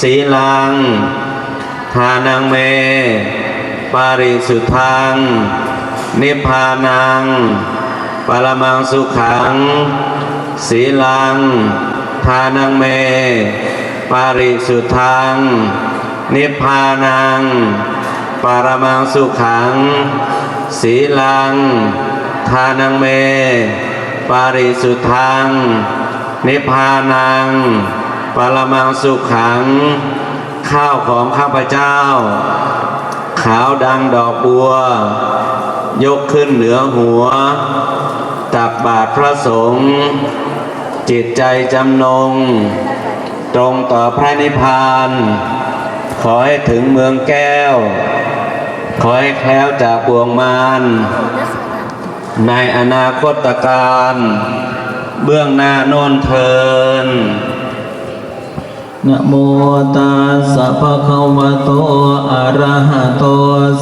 สีลัง ทานังเม ปาริสุทธัง นิพพานัง ปรมังสุขัง สีลัง ทานังเม ปาริสุทธัง นิพพานัง ปรมังสุขัง สีลัง ทานังเม ปาริสุทธัง นิพพานัง ปรมังสุขขัง ข้าวของข้าพเจ้า ขาวดังดอกบัว ยกขึ้นเหนือหัว ตักบาทพระสงฆ์จิตใจจำนง ตรงต่อพระนิพพาน ขอให้ถึงเมืองแก้ว ขอให้แคล้วจากบ่วงมารในอนาคตการ เบื้องหน้าโน้นเทิน นะโมตัสสะภะคะวะโตอะระหะโต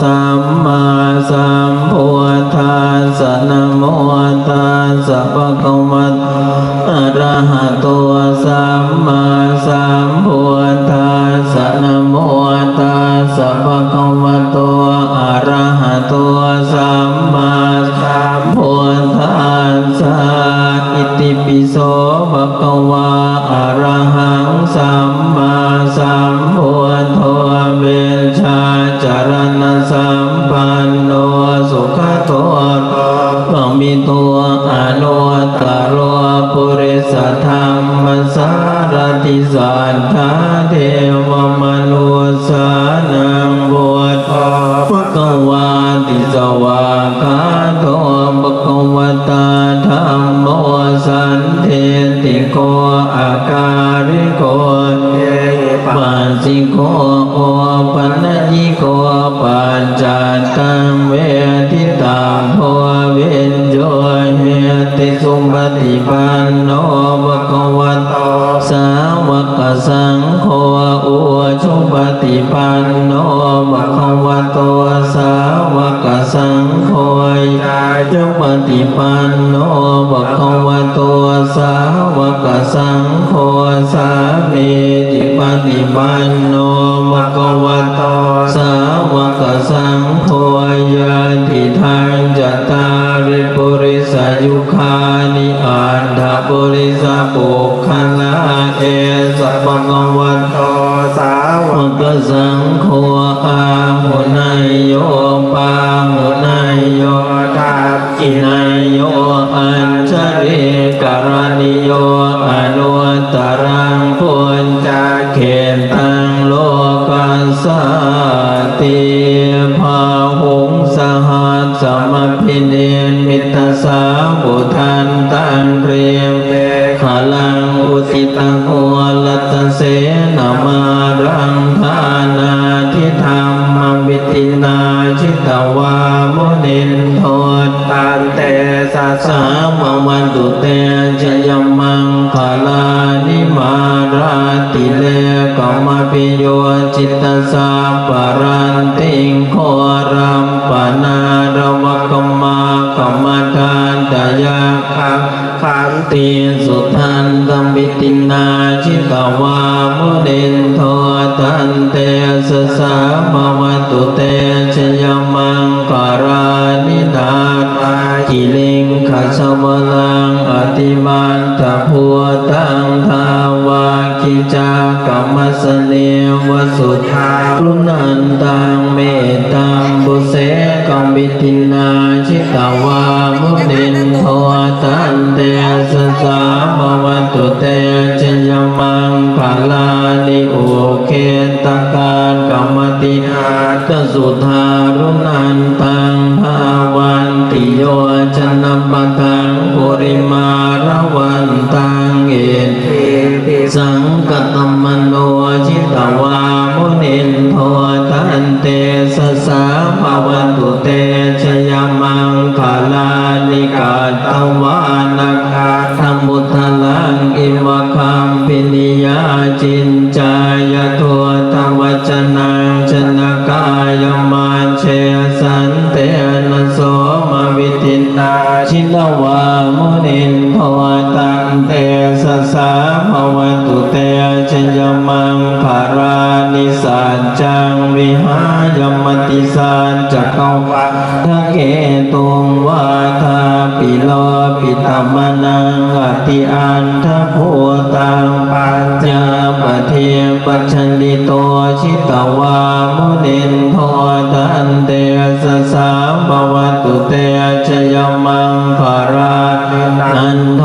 สัมมาสัมพุทธัสสะนะโมตัสสะภะคะวะโต อะระหะโต สัมมาสัมพุทธัสสะนะโมตัสสะภะคะวะโตอะระหะโตสัมมาสัมพุทธ ติปิโสภะคะวะอะระหังสัมมาสัมพุทโธเวชชาจารณสัมปันโนสุขโตกมิตัวอนุตตรโรปุริสธรรมสารติสัทธาเทวมนุสานังบุตรภะคะวาติสวากาโตภะคะวตา มโมสันเทติโกอาการิโกเยปัสสิโกโอปัญญิโกปัญจตังเวทิตังโพเวนโยเหติสุปฏิปันโนภะคะวะโตสาวกสังโฆอุชุปฏิปันโนภะคะวะโตสา วกสังโฆยจุปฏิปันโนภะคะวะโตสาวกสังโฆสามีจิปฏิปันโนภะคะวะโตสาวกสังโฆยาติทางจัตตาริปุริสายุคานิอันทปุริสปุคคลาเอสะภะคะวะโตสาวกสังโฆ อาหุนายโยปาหุนายโยทัพกินายโยอัญชริกรณิโยอนุตรังพุญจาเขตตังโลกัสสติภาหุงสหัสสมพิเนนมิตสาบุทันตังเรียมเขลังอุติตังโอลัตเสนามารังทานา ทิธรรมวิตินาชิตวามุนินโทตันเตสัสสามวันตุเตชยมังคลานิมาราติเลกมปิโยจิตตสาปรันติงโครัมปนารวกมากรรมฐานตยาคัง ขันติสุทันตัมปิตินาชิตวามุเดนโทตันเตสสะมวัตุเตชยมังการานิทาตากิลิงขัสวลา อติมันตะพัวตังทาวากิจากรรมสเนวสุทารุนันตังเมตตังบุเสกัมบิตินาชิตาวามุนินโทตันเตสสะมวันตุเตชยมังภาลานิโอเคตการกรรมติอาตสุทา รุนันตังภาวันติโยชนะปะทังปุริมารวันตังเอติสังกตมโนชิตวามุนินโทตันเตสสะภาวันตุเตชยมังคลานิกาตวานาคาธรรมุทลังอิมคั ชินวามุนินโทตังเตสสาภวตุเตชยมังภารานิสัจจัง วิหายมติสัจจกวัทะเกตุงวาทาปิโลปิตมนังอติอันทภูตังปัญจปเทปัจฉลิโตชิตวามุนินโทตันเตสสสาบวตุเตชยมังคารานันโท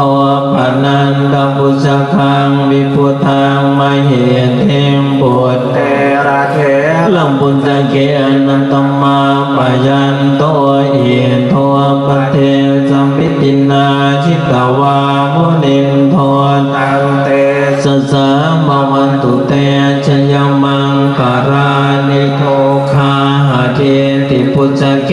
ปนันตปุชคังวิพุทังมเหเทมปุตเตระเท ลัมปุญจเกอนันตมาปยันโตเอโทปเทสัมปิตินาชิตวามุนินโทตังเตสสสาบวันตุเตชยมังคารานิโทคาหาเทติพุจเก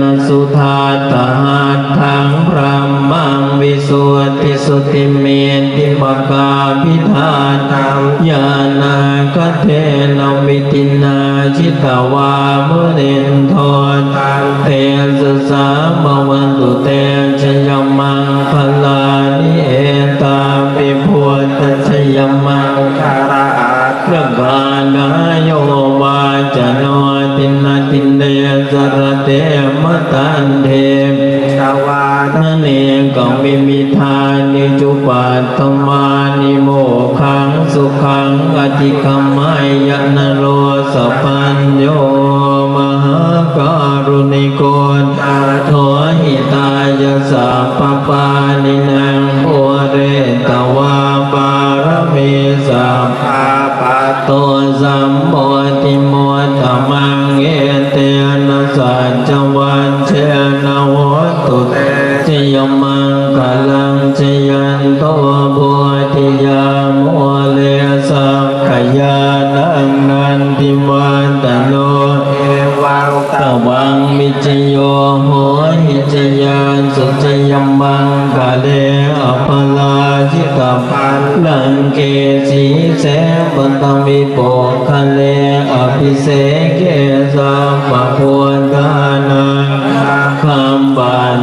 นสุธาตหัตถังพระมังวิสุทธิสุติเมติมกาพิธานังญาณคเทนวิตินา ชิตวามุนินโทตังเตสสาบวันตุเตชยมังพลานิเอตาปิพุทธชยมังคาราพระกาณโยวาจโนตินาตินเดสรเตมตันเทสวานเนกมิมิทานิจุปัตตมานิโมขังสุขังอธิกมายยนโร สัพพัญโยมหาการุณิโก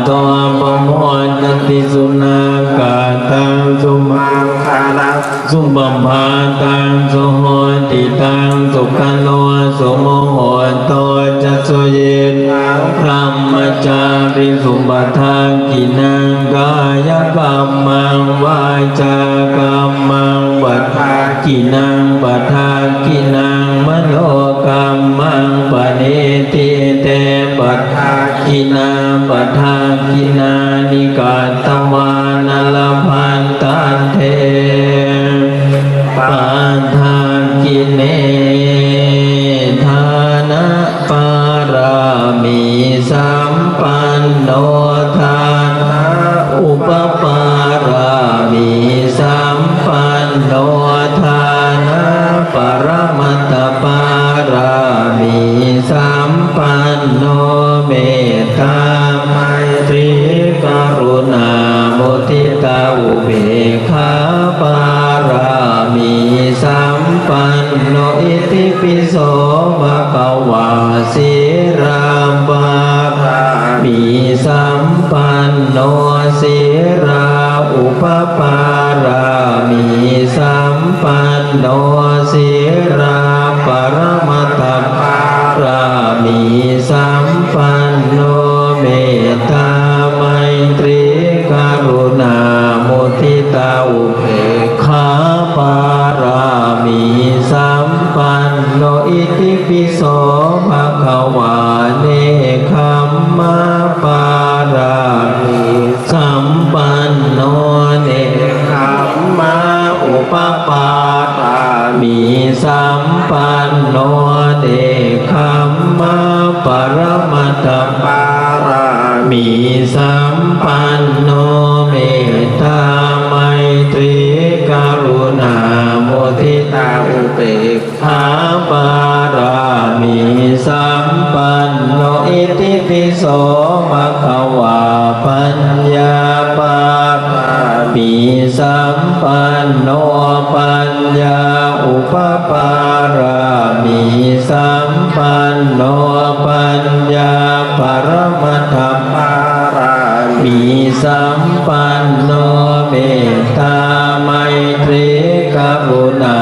ตัวปโมทติสุนากาตังสุมังคารังสุบัมภาตังสุโหติตังสุขันโนสุโมโหโตจัสสุเยนังพระมจาริสุบัทากินังกายกรรมังวาจากรรมังบัทากินังบัทากินังมโน กรรมังปณิติเตบัทากินาบัทากินานิกาตวานลพันตันเทปาทากิเนทานะปารามีสัมปันโน ปันโนอิติปิโสภะคะวาเนคัมมาปารามีสัมปันโนเนคัมมาอุปปารามีสัมปันโนเนคัมมาปรมัตถปารามีสัมปันโนเมตตาไมตรีกรุณาโมทิตาอุเบก ขาปารามีสัมปันโนอิติปิโสภะคะวาปัญญาปารามีสัมปันโนปัญญาอุปปารามีสัมปันโนปัญญาปรมัตถปารามีสัมปันโนเมตตาไม กกรุณา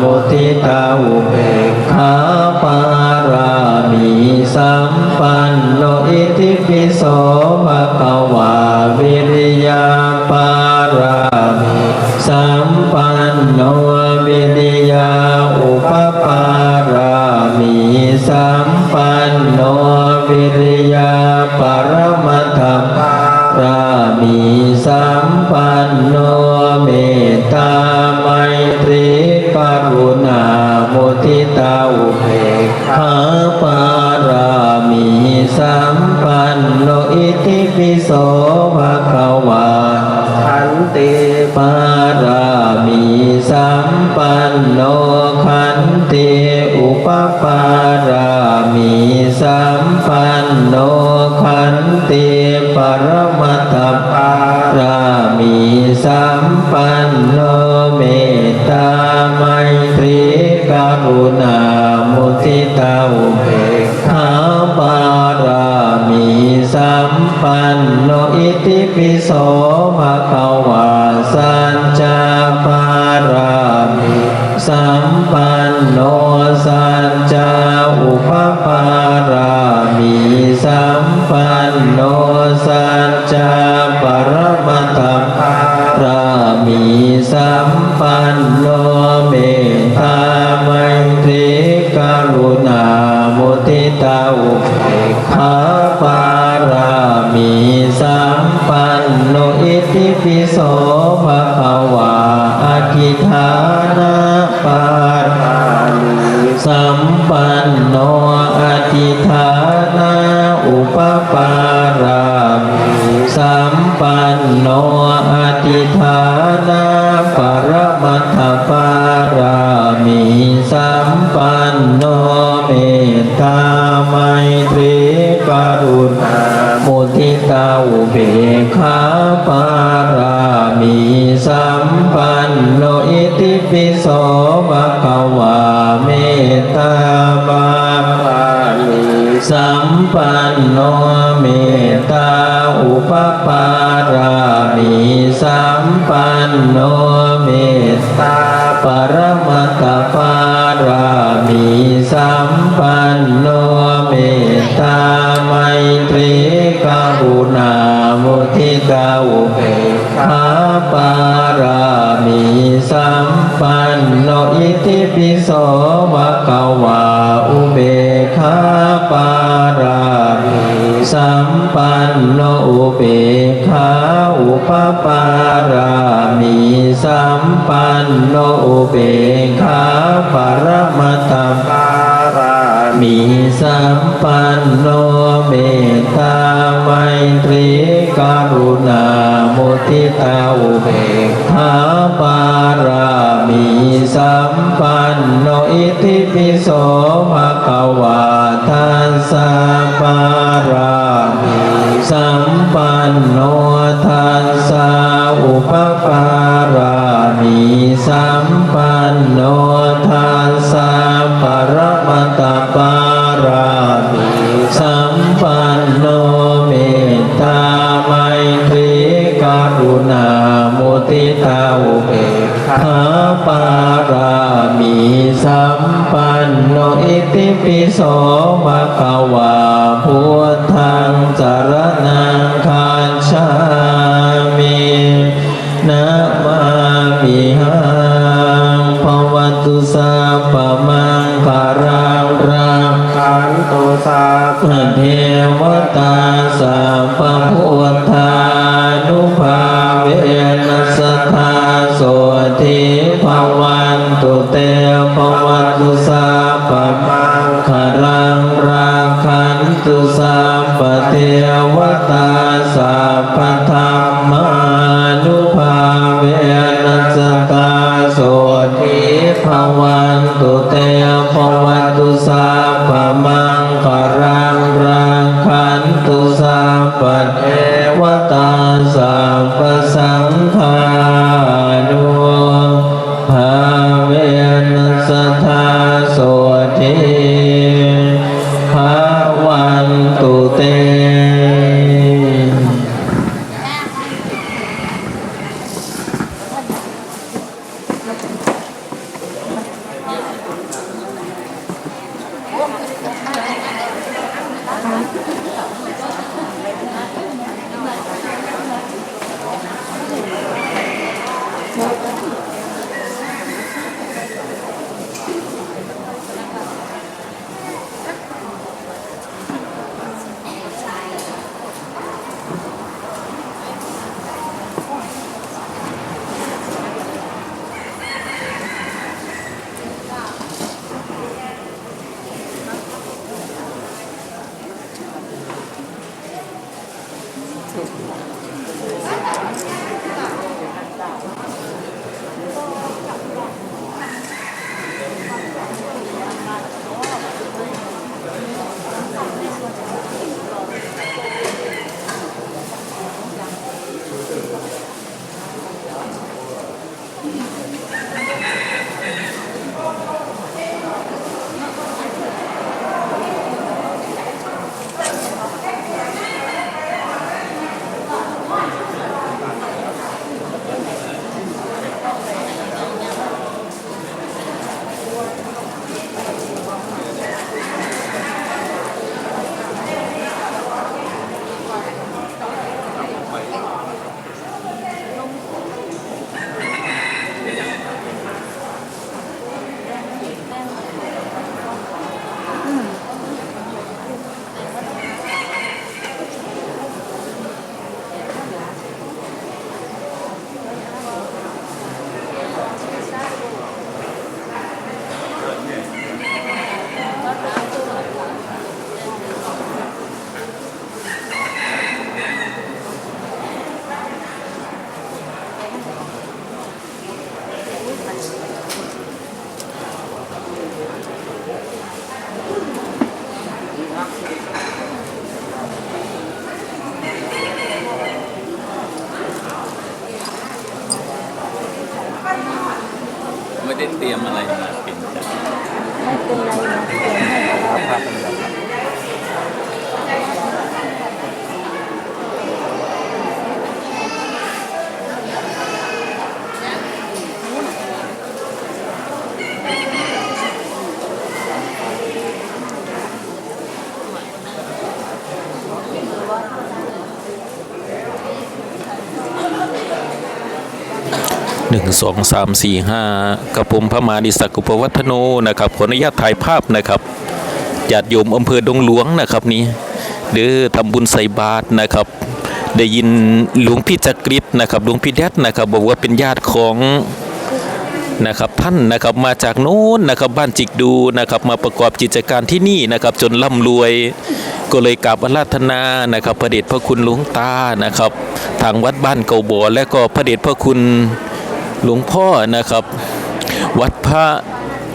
มุทิตาอุเบกขาปารามีสัมปันโนอิติปิโสภะคะวาวิริยาปารามีสัมปันโนวิริยาอุปปารามีสัมปันโนวิริยาปรมัตถปา รามีสัมปันโนเมตตาไมตรีกรุณามุทิตาอุเบกขาปารามีสัมปันโนอิติปิโสภะคะวาขันติปารามีสัมปันโนขันติอุปปารามีสัมปันโนขันติปรมั ตถปารามีสัมปันโนเมตตาไมตรีกรุณามุทิตาอุเบกขาปารามีสัมปันโนอิติปิโสภะคะวาสัญจาปารามีสัมปัน โนสัญจาอุปปารามีสัมปันโนสัญจาปรมัตถปรามีสัมปันโนเมตตาไมตรีกรุณามุทิตาอุเบกขาปารามีสัมปันโนอิติปิโสภะคะวาอธิฐานะปา สัมปันโนอธิฐานะอุปปารามสัมปันโนอธิฐานะปรมัตถปารามีสัมปันโนเมตตาไมตรีกรุณา มุทิตาอุเบกขาปารามีสัมปันโนอิติปิโสภะคะวาเมตตาบาปาลีสัมปันโนเมตตาอุปปารามีสัมปันโนเมตตาปรมัตถปารามีสัมปันโนเมตตาไมตรี กรุณามุทิตาอุเบกขาปารามีสัมปันโนอิติปิโสภะคะวาอุเบกขาปารามีสัมปันโนอุเบกขาอุปปารามีสัมปันโนอุเบกขาปรมัตถปารา มีสัมปันโนเมตตาไมตรีกรุณามุทิตาอุเบกขาปารามีสัมปันโนอิติปิโสภะคะวาทัสสะปารามีสัมปันโนทัสสะอุปปารามีสัมปันโนทัสสะปร มัตถปารามีสัมปันโนเมตตาไมตรีกรุณามุทิตาอุเบกขาปารามีสัมปันโนอิติปิโสภะคะวาพุทธังสารนังคาชามินะมามิหังภวันตุสัพพมังคารังรักขัน ตุสัพพเทวตาสัพพพุทธานุภาเวนัสธาโสทิภวันตุเตภวันตุสัพพมังคารังรักขันตุสัพเทวตาสัพพธรรมานุภาเวนัสสทธาโสทิภวันตุเตภวันตุสัพพมัง คารังรังขันตุสัพเทวตาสัพสังฆานุภาเวนสทธาโสทิ 70 ang malayo na pinta. Malayo na pinta. นึ่งสองสามสี่ห้ากับผมพระมาดิศักุปวัฒโนนะครับขออนุญาตถ่ายภาพนะครับญาติโยมอำเภอดงหลวงนะครับนี้เด้อทำบุญใส่บาตรนะครับ ได้ยินหลวงพี่จักริดนะครับหลวงพี่แดดนะครับ บอกว่าเป็นญาติของนะครับท่านนะครับมาจากโน้นนะครับบ้านจิกดูนะครับ มาประกอบกิจการที่นี่นะครับ จนร่ำรวยก็เลยกราบอาราธนานะครับ พระเดชพระคุณหลวงตานะครับ ทางวัดบ้านเกาบ่อและก็พระเดชพระคุณ หลวงพ่อนะครับ วัดพระ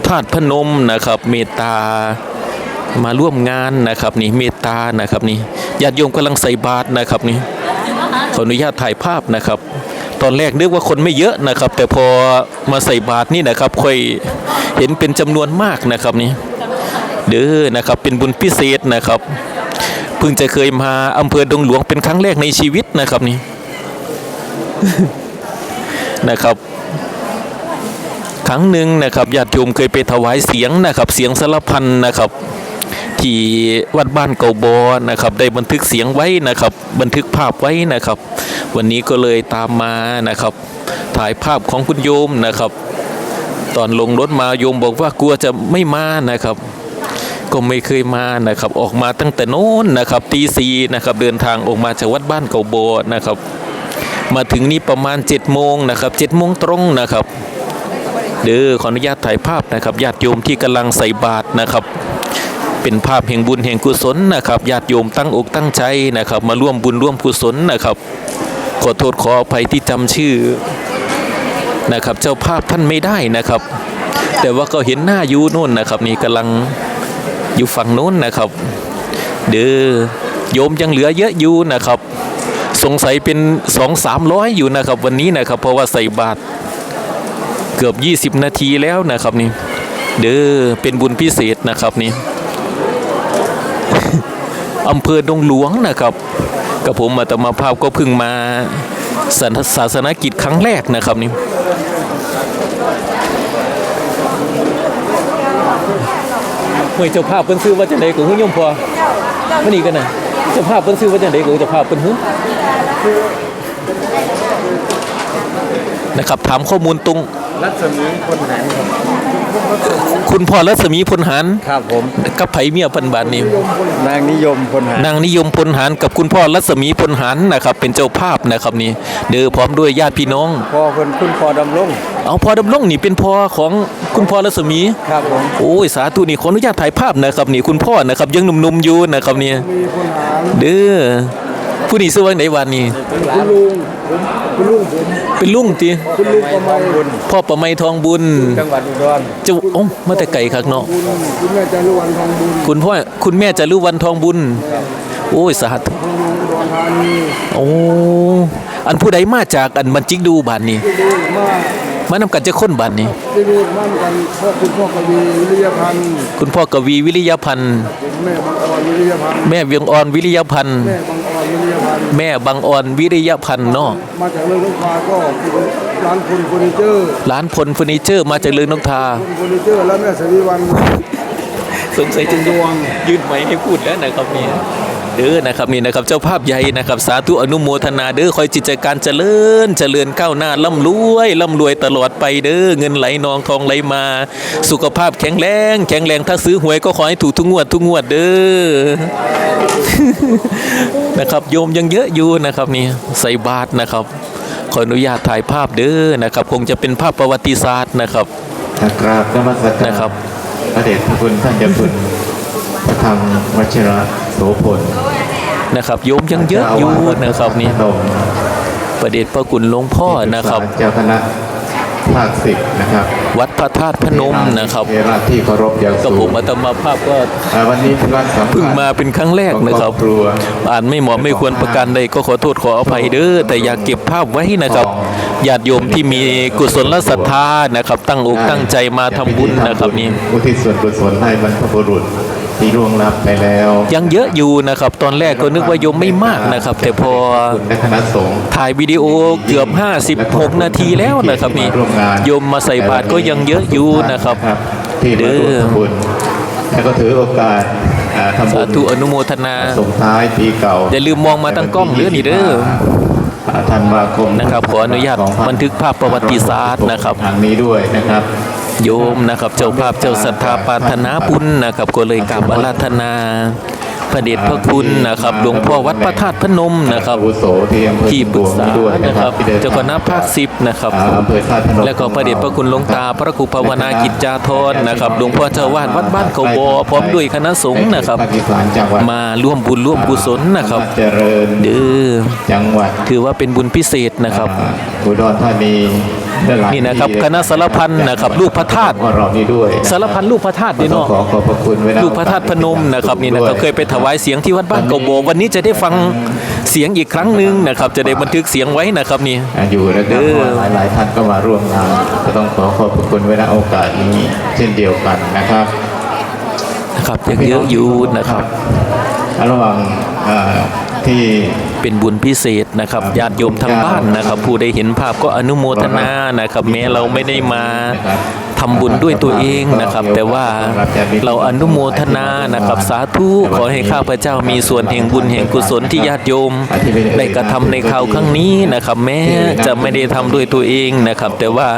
ธาตุพนมนะครับ เมตตามาร่วมงานนะครับนี่เมตตานะครับนี่ญาติโยมกำลังใส่บาตรนะครับนี่ขออนุญาตถ่ายภาพนะครับ ตอนแรกนึกว่าคนไม่เยอะนะครับ แต่พอมาใส่บาตรนี่นะครับค่อยเห็นเป็นจำนวนมากนะครับนี่เด้อนะครับเป็นบุญพิเศษนะครับเพิ่งจะเคยมาอำเภอดงหลวงเป็นครั้งแรกในชีวิตนะครับนี่นะครับ ครั้งหนึ่งนะครับญาติโยมเคยไปถวายเสียงนะครับ เสียงสารพันนะครับ ที่วัดบ้านเกาบอนะครับ ได้บันทึกเสียงไว้นะครับ บันทึกภาพไว้นะครับ วันนี้ก็เลยตามมานะครับ ถ่ายภาพของคุณโยมนะครับ ตอนลงรถมาโยมบอกว่ากลัวจะไม่มานะครับก็ไม่เคยมานะครับ ออกมาตั้งแต่โน้นนะครับตีสีนะครับเดินทางออกมาจากวัดบ้านเก่าบอนะครับ มาถึงนี่ประมาณ7จ็ดโมงนะครับเจ็ดโมงตรงนะครับ เด้อขออนุญาตถ่ายภาพนะครับญาติโยมที่กำลังใส่บาตรนะครับเป็นภาพแห่งบุญแห่งกุศลนะครับญาติโยมตั้งอกตั้งใจนะครับ มาร่วมบุญร่วมกุศลนะครับ ขอโทษขออภัยที่จำชื่อนะครับ เจ้าภาพท่านไม่ได้นะครับ แต่ว่าก็เห็นหน้าอยู่นู่นนะครับ นี่กำลังอยู่ฝั่งโน้นนะครับ เด้อโยมยังเหลือเยอะอยู่นะครับ สงสัยเป็นสองสามร้อยอยู่นะครับ วันนี้นะครับ เพราะว่าใส่บาตร เกือบ 20 นาทีแล้วนะครับนี่ เด้อเป็นบุญพิเศษนะครับนี่อำเภอดงหลวงนะครับกับผมอาตมาภาพก็เพิ่งมาศาสนศาสนกิจครั้งแรกนะครับนี่เมื่อเจ้าภาพเพิ่นซื้อว่าจังได๋ก็ฮู้ยมพอมานี่กันนะเจ้าภาพเพิ่นซื้อว่าจังได๋ก็เจ้าภาพเพิ่นฮู้นะครับ ถามข้อมูลตรง รัศมีคนหารครับคุณพ่อรัศมีพลหารครับผมกับไผเมียเพิ่นบาดนี้นางนิยมคนหารนางนิยมพลหารกับคุณพ่อรัศมีพลหารนะครับ เป็นเจ้าภาพนะครับนี่เด้อพร้อมด้วยญาติพี่น้องพ่อเพิ่นคุณพ่อดำรงเอาพ่อดำรงนี่เป็นพ่อของคุณพ่อรัศมีครับผมโอ้ยสาธุนี่ขออนุญาตถ่ายภาพนะครับนี่คุณพ่อนะครับยังหนุ่มๆอยู่นะครับนี่มีคนหารเด้อผู้นี้ชื่อว่าไหนวันนี้คุณลุงผมคุณลุงผม เป็นลุงติคุณลุงประมาณบุญพ่อประไมทองบุญ จังหวัดอุดรเจ้าโอ้ามาแต่ไก่คักเนาะบุญคุณแม่จารุวรรณทองบุญคุณพ่อคุณแม่จะรู้วันทองบุญ โอ้ยสาธุทองบุญอุดรธานีโอ้ อันผู้ใดมาจากอันมันจิกดูบานนี้ ที่ดูมาก มานำกันจะค้นบานนี้ที่ดูมั่นกันพ่อคุณพ่อกวีวิริยพันธ์คุณพ่อกวีวิริยพันธ์แม่บางออนวิริยพันธ์แม่เวียงออนวิริยพันธ์แม่บางออนวิริยพันธ์แม่บางออนวิริยพันธ์เนาะมาจากเมืองลูกค้าก็คือร้านคุณเฟอร์นิเจอร์ร้านพลเฟอร์นิเจอร์มาจากเลืองนกทาคุณเฟอร์นิเจอร์และแม่สรีวันสงสัยจะดวงยืนไหมให้พูดแล้วนะครับนี่ เด้อนะครับนี่นะครับเจ้าภาพใหญ่นะครับสาธุอนุโมทนาเด้อคอยจิตใจการเจริญ เจริญก้าวหน้าร่ำรวยร่ำรวยตลอดไปเด้อเงินไหลนองทองไหลมา สุขภาพแข็งแรง แข็งแรงถ้าซื้อหวยก็ขอให้ถูกทุกงวดทุกงวดเด้อนะครับโยมยังเยอะอยู่นะครับนี่ใส่บาตรนะครับขออนุญาตถ่ายภาพเด้อนะครับ คงจะเป็นภาพประวัติศาสตร์นะครับกราบนมัสการนะครับพระเดชพระคุณท่านเจ้าคุณ พระธรรมวชิระโสพลนะครับโยมยังเยอะอยู่นะครับนี่พนมประเดชพระคุณหลวงพ่อนะครับเจ้าคณะภาคสิบนะครับ วัดพระธาตุพนมนะครับเทระที่เคารพอย่างกับสูผงมอาตมาภาพก็อ่าวันนี้เป็นวันสำคัญเพิ่งมาเป็นครั้งแรกนะครับของครอบครัวอ่านไม่เหมาะไม่ควรประการใดก็ขอโทษขออภัยเด้อแต่อยากเก็บภาพไว้นะครับญาติโยมที่มีกุศลศรัทธานะครับ ตั้งอกตั้งใจมาทำบุญนะครับนี่อุทิศส่วนกุศลให้บรรพบุรุษ ที่ร่วงลับไปแล้ว ยังเยอะอยู่นะครับ ตอนแรกก็นึกว่าโยมไม่มากนะครับ แต่พอคุณและคณะสงฆ์ถ่ายวิดีโอเกือบ 56 นาทีแล้วนะครับนี่โยมมาใส่บาตรก็ยังเยอะอยู่นะครับที่มาร่วมทำบุญแล้วก็ถือโอกาสอ่าทำบุสาญธุอนุโมทนาส่งท้ายปีเก่า อย่าลืมมองมาตั้งกล้องเด้อนี่เด้ออ่าธันวาคมนะครับขออนุญาตบันทึกภาพประวัติศาสตร์นะครับทางนี้ด้วยนะครับ โยมนะครับ เจ้าภาพเจ้าศรัทธาปรารถนาบุญนะครับ ก็เลยกราบอาราธนาพระเดชพระคุณนะครับหลวงพ่อวัดพระธาตุพนมนะครับอุโสที่ปรึกษาดนะครับเจ้าคณะภาคสิบนะครับ แล้วก็พระเดชพระคุณหลวงตาพระครูภาวนากิจจาธรนะครับหลวงพ่อเจ้าวาดวัดบ้านเขาบอพร้อมด้วยคณะสงฆ์นะครับ มาร่วมบุญร่วมกุศลนะครับเจริญเด้อจังหวัดถือว่าเป็นบุญพิเศษนะครับอุดรธานี นี่นะครับที่คณะสารพันนะครับลูกพระธาตุของเรานี่ด้วยสารพันลูกพระธาตุนี่ต้อเนาะงขอขอบพระคุณไว้ณลูกพระธาตุพนมนะครับนี่นะครับเคยไปถวายเสียงที่วัดบ้านเกาโบวันนี้จะได้ฟังเสียงอีกครั้งหนึ่งนะครับ จะได้บันทึกเสียงไว้นะครับนี่อ่าอยู่นะครับเด้อหลายหลายๆท่านก็มาร่วมงานก็ต้องขอขอบพระคุณไว้ณโอกาสนี้เช่นเดียวกันนะครับนะครับยังเยอะอยู่นะครับระหว่างอ่าที่ เป็นบุญพิเศษนะครับญาติโยมทางบ้านนะครับ ผู้ได้เห็นภาพก็อนุโมทนานะครับ แม้เราไม่ได้มา ทำบุญด้วยตัวเองนะครับ แต่ว่าเราอนุโมทนานะครับสาธุขอให้ข้าพเจ้ามีส่วนแห่งบุญแห่งกุศลที่ญาติโยมได้กระทำในคราวครั้งนี้นะครับ แม้จะไม่ได้ทำด้วยตัวเองนะครับ แต่ว่า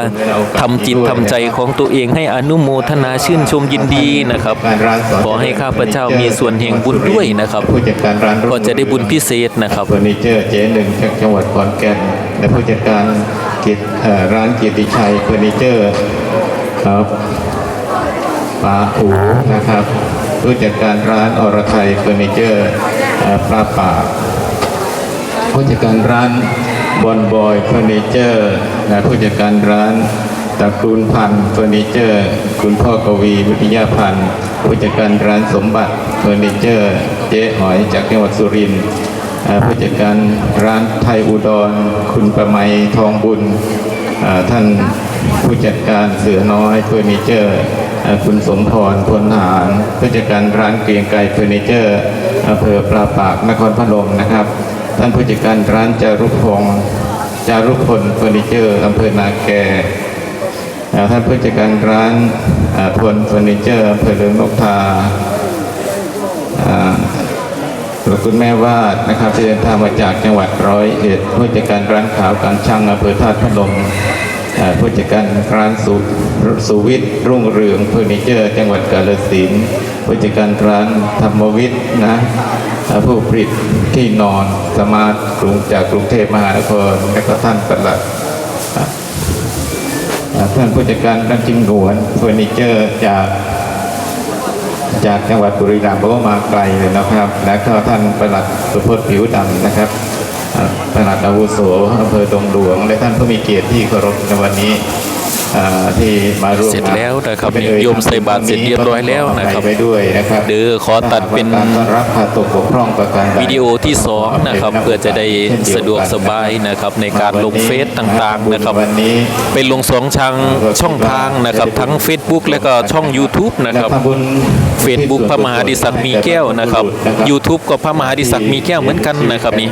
ทำจิตทำใจของตัวเองให้อนุโมทนาชื่นชมยินดีนะครับขอให้ข้าพเจ้ามีส่วนแห่งบุญด้วยนะครับผู้จัดการร้านก็จะได้บุญพิเศษนะครับเฟอร์นิเจอร์เจ๊หนึ่งจากจังหวัดขอนแก่นและผู้จัดการกิจเอ่อร้านเกิติชัยเฟอร์นิเจอร์ ครับป้าอูนะครับผู้จัดการร้านอรไทยเฟอร์นิเจอร์เอ่อปลาป่ากผู้จัดการร้านบอลบอยเฟอร์นิเจอร์และผู้จัดการร้านตระกูลพันธ์เฟอร์นิเจอร์ คุณพ่อกวีวิทยาพันธ์ผู้จัดการร้านสมบัติเฟอร์นิเจอร์ เจ๊หอยจากจังหวัดสุรินทร์อ่าผู้จัดการร้านไทยอุดร คุณประไมทองบุญอ่าท่าน ผู้จัดการเสือน้อยเฟอร์นิเจอร์คุณสมพรพลหารผู้จัดการร้านเกรียงไกรเฟอร์นิเจอร์อำเภอปลาปากนครพนมนะครับ ท่านผู้จัดการร้านจารุพงศ์จารุพลเฟอร์นิเจอร์อำเภอนาแก่ท่านผู้จัดการร้านพลเฟอร์นิเจอร์อำเภอเลืองนกทาอ่าขอบคุณแม่วาดนะครับที่เดินทางมาจากจังหวัดร้อยเอ็ดผู้จัดการร้านขาวการช่างอำเภอธาตุพนม ผู้จัดการร้านสุสุวิทย์รุ่งเรืองเฟอร์นิเจอร์จังหวัดกาฬสินธุ์ผู้จัดการร้านธรรมวิทย์นะผู้ผลิตที่นอนสมาร์ทกรุงจากกรุงเทพมหานครและก็ท่านประหลัดท่านผู้จัดการร้านจิมหนวนเฟอร์นิเจอร์จากจากจังหวัดบุรีรัมย์เพราะว่ามาไกลเลยนะครับ และก็ท่านประหลัดสุพจน์ผิวดำนะครับ ตลาดอาวุโสอำเภอดงหลวง และท่านผู้มีเกียรติที่เคารพในวันนี้ เสร็จแล้วนะครับไม่เอ่โยมใส่บาตรเสร็จเรียบร้อยแล้วนะครับไปด้วยนะครับเด้อขอตัดเป็นการต้อนรับขาดตกบกพร่องประการใดวิดีโอที่สองนะครับเพื่อจะได้สะดวกสบายนะครับในการลงเฟซต่างๆนะครับวันนี้เป็นลงสองทางช่องทางนะครับทั้ง Facebook และก็ช่อง YouTube นะครับและทำบุญ Facebook พระมหาดิศักดิ์มีแก้วนะครับ YouTube ก็พระมหาดิศักดิ์มีแก้วเหมือนกันนะครับนี่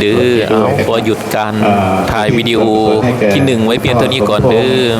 เด้อเอาพอหยุดการถ่ายวิดีโอที่หนึ่งไว้เพียงเท่านี้ก่อนเด้อ